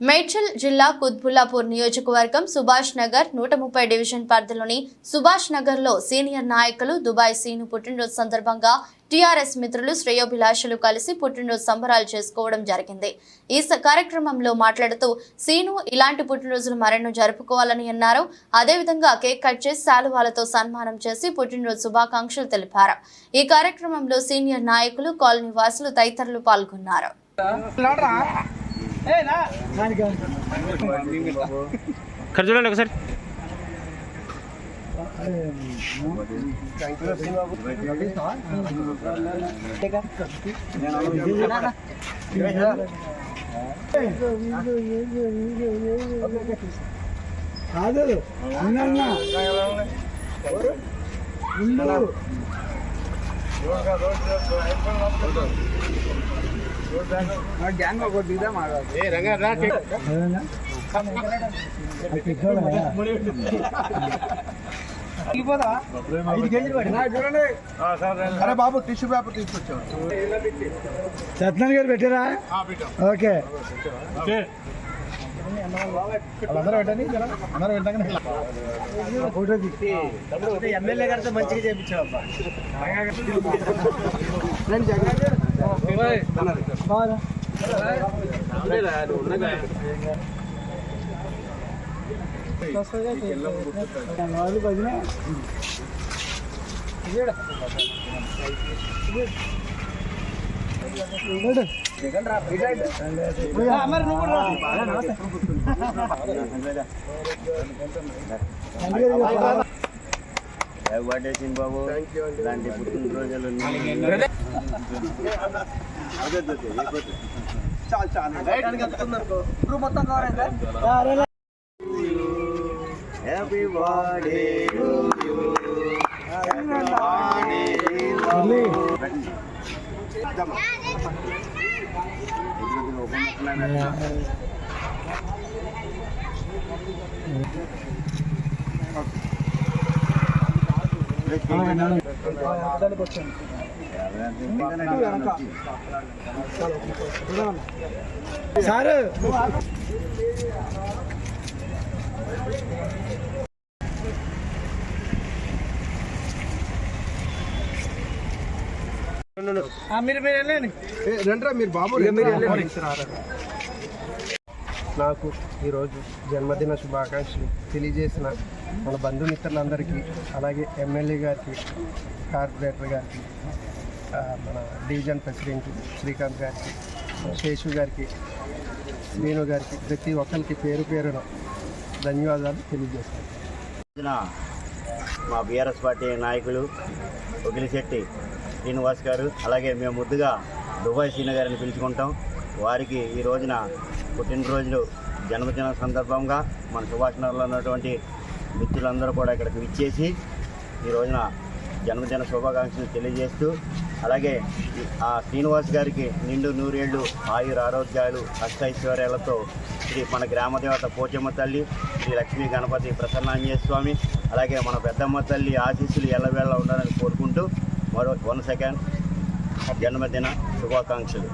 మేడ్చల్ జిల్లా కుత్బుల్లాపూర్ నియోజకవర్గం సుభాష్ నగర్ నూట ముప్పై డివిజన్ పరిధిలోని సుభాష్ నగర్లో సీనియర్ నాయకులు దుబాయ్ సీను పుట్టినరోజు సందర్భంగా టీఆర్ఎస్ మిత్రులు శ్రేయోభిలాషులు కలిసి పుట్టినరోజు సంబరాలు చేసుకోవడం జరిగింది. ఈ స- కార్యక్రమంలో మాట్లాడుతూ సీను ఇలాంటి పుట్టినరోజులు మరెన్నో జరుపుకోవాలని అన్నారు. అదేవిధంగా కేక్ కట్ చేసి శాలువాలతో సన్మానం చేసి పుట్టినరోజు శుభాకాంక్షలు తెలిపారు. ఈ కార్యక్రమంలో సీనియర్ నాయకులు కాలనీ వాసులు తదితరులు పాల్గొన్నారు. ఇక్కడ చూడండి ఒకసారి. కాదు అన్న ఉండు. గ్యాంగ్ ఒకటి ఇదే అరే బాబు టిష్యూ పేపర్ తీసుకొచ్చావు సత్యనారాయణ గారు పెట్టారా ఓకే వాళ్ళందరూ పెట్టండి అందరూ పెట్టగానే ఫోటో తీసి ఎమ్మెల్యే గారితో మంచిగా చేయించావు బాగా నాలుగు బాబు ఇలాంటి పుట్టినరోజులు చాలు చాలు ఇప్పుడు మొత్తం cover you happy birthday sir మీరు మీరు వెళ్ళండి. రండ్రా మీరు బాబు నాకు ఈరోజు జన్మదిన శుభాకాంక్షలు తెలియజేసిన మన బంధుమిత్రులందరికీ అలాగే ఎమ్మెల్యే గారికి కార్పొరేటర్ గారికి మన డివిజన్ ప్రెసిడెంట్ శ్రీకాంత్ గారికి శేషు గారికి శ్రీను గారికి ప్రతి ఒక్కరికి పేరు పేరున ధన్యవాదాలు తెలియజేస్తాను. మా బీఆర్ఎస్ పార్టీ నాయకులు ఒగిలిశెట్టి శ్రీనివాస్ గారు అలాగే మేము ముద్దుగా దుబాయ్ సీన గారిని పిలుచుకుంటాం. వారికి ఈ రోజున పుట్టినరోజులు జన్మదిన సందర్భంగా మన సుభాష్ నగర్లో ఉన్నటువంటి మిత్రులందరూ కూడా ఇక్కడికి విచ్చేసి ఈ రోజున జన్మదిన శుభాకాంక్షలు తెలియజేస్తూ అలాగే ఆ శ్రీనివాస్ గారికి నిండు నూరేళ్ళు ఆయుర ఆరోగ్యాలు అష్టైశ్వర్యాలతో శ్రీ మన గ్రామదేవత పోచమ్మ తల్లి శ్రీ లక్ష్మీ గణపతి ప్రసన్నాంజయ స్వామి అలాగే మన పెద్దమ్మ తల్లి ఆశీస్సులు ఎల్లవేళ ఉండాలని కోరుకుంటూ మరో వన్ సెకండ్ జన్మదిన శుభాకాంక్షలు